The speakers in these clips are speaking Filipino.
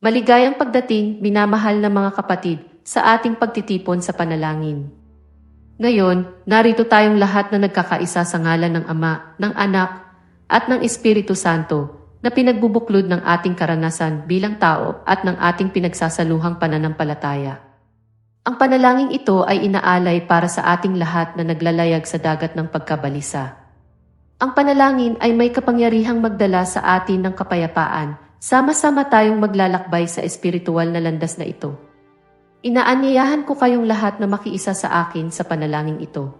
Maligayang pagdating, minamahal na mga kapatid, sa ating pagtitipon sa panalangin. Ngayon, narito tayong lahat na nagkakaisa sa ngalan ng Ama, ng Anak, at ng Espiritu Santo, na pinagbubuklod ng ating karanasan bilang tao at ng ating pinagsasaluhang pananampalataya. Ang panalangin ito ay inaalay para sa ating lahat na naglalayag sa dagat ng pagkabalisa. Ang panalangin ay may kapangyarihang magdala sa atin ng kapayapaan, sama-sama tayong maglalakbay sa espiritual na landas na ito. Inaanyayahan ko kayong lahat na makiisa sa akin sa panalangin ito.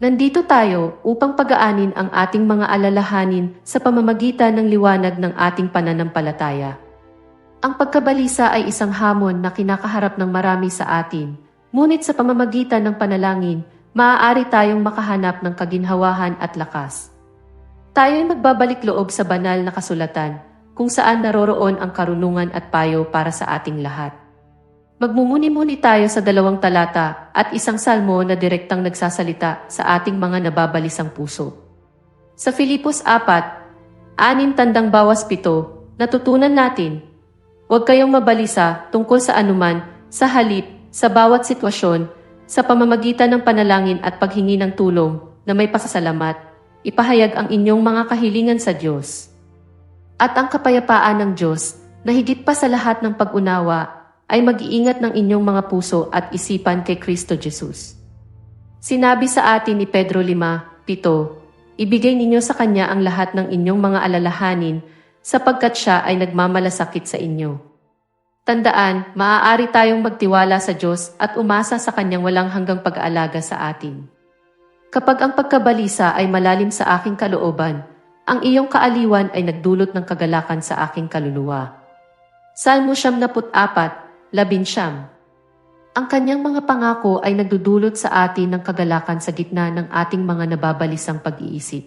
Nandito tayo upang pagaanin ang ating mga alalahanin sa pamamagitan ng liwanag ng ating pananampalataya. Ang pagkabalisa ay isang hamon na kinakaharap ng marami sa atin, ngunit sa pamamagitan ng panalangin, maaari tayong makahanap ng kaginhawahan at lakas. Tayo ay magbabalik loob sa banal na kasulatan, kung saan naroroon ang karunungan at payo para sa ating lahat. Magmumuni-muni tayo sa dalawang talata at isang salmo na direktang nagsasalita sa ating mga nababalisang puso. Sa Filipos 4, anim tandang bawas pito, natutunan natin, huwag kayong mabalisa tungkol sa anuman, sa halip, sa bawat sitwasyon, sa pamamagitan ng panalangin at paghingi ng tulong na may pasasalamat, ipahayag ang inyong mga kahilingan sa Diyos. At ang kapayapaan ng Diyos, na higit pa sa lahat ng pag-unawa, ay mag-iingat ng inyong mga puso at isipan kay Kristo Jesus. Sinabi sa atin ni Pedro 5, Pito, ibigay ninyo sa Kanya ang lahat ng inyong mga alalahanin sapagkat Siya ay nagmamalasakit sa inyo. Tandaan, maaari tayong magtiwala sa Diyos at umasa sa Kanyang walang hanggang pag-aalaga sa atin. Kapag ang pagkabalisa ay malalim sa aking kalooban, ang iyong kaaliwan ay nagdulot ng kagalakan sa aking kaluluwa. Salmo 74, labinsyam. Ang kanyang mga pangako ay nagdudulot sa atin ng kagalakan sa gitna ng ating mga nababalisang pag-iisip.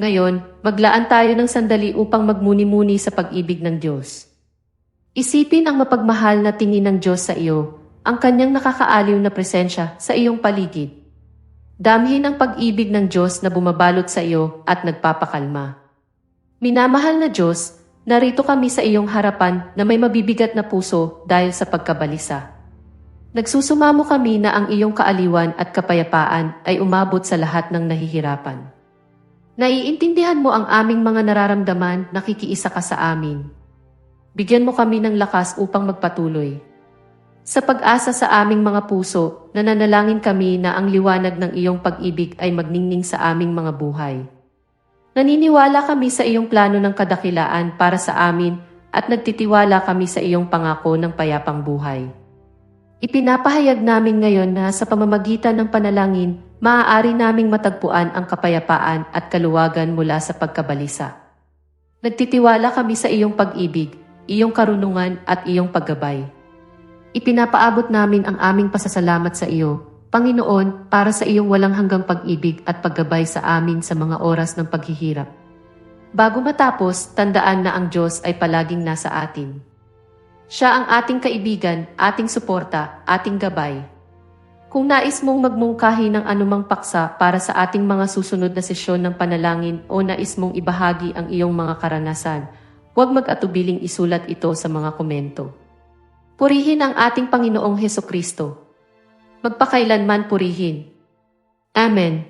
Ngayon, maglaan tayo ng sandali upang magmuni-muni sa pag-ibig ng Diyos. Isipin ang mapagmahal na tingin ng Diyos sa iyo, ang kanyang nakakaaliw na presensya sa iyong paligid. Damhin ang pag-ibig ng Diyos na bumabalot sa iyo at nagpapakalma. Minamahal na Diyos, Narito kami sa iyong harapan na may mabibigat na puso dahil sa pagkabalisa. Nagsusumamo kami na ang iyong kaaliwan at kapayapaan ay umabot sa lahat ng nahihirapan. Naiintindihan mo ang aming mga nararamdaman, nakikiisa ka sa amin. Bigyan mo kami ng lakas upang magpatuloy. Sa pag-asa sa aming mga puso, nananalangin kami na ang liwanag ng iyong pag-ibig ay magningning sa aming mga buhay. Naniniwala kami sa iyong plano ng kadakilaan para sa amin at nagtitiwala kami sa iyong pangako ng payapang buhay. Ipinapahayag namin ngayon na sa pamamagitan ng panalangin, maaari naming matagpuan ang kapayapaan at kaluwagan mula sa pagkabalisa. Nagtitiwala kami sa iyong pag-ibig, iyong karunungan at iyong paggabay. Ipinapaabot namin ang aming pasasalamat sa iyo, Panginoon, para sa iyong walang hanggang pag-ibig at paggabay sa amin sa mga oras ng paghihirap. Bago matapos, tandaan na ang Diyos ay palaging nasa atin. Siya ang ating kaibigan, ating suporta, ating gabay. Kung nais mong magmungkahi ng anumang paksa para sa ating mga susunod na sesyon ng panalangin o nais mong ibahagi ang iyong mga karanasan, huwag mag-atubiling isulat ito sa mga komento. Purihin ang ating Panginoong Heso Kristo. Magpakailanman purihin. Amen.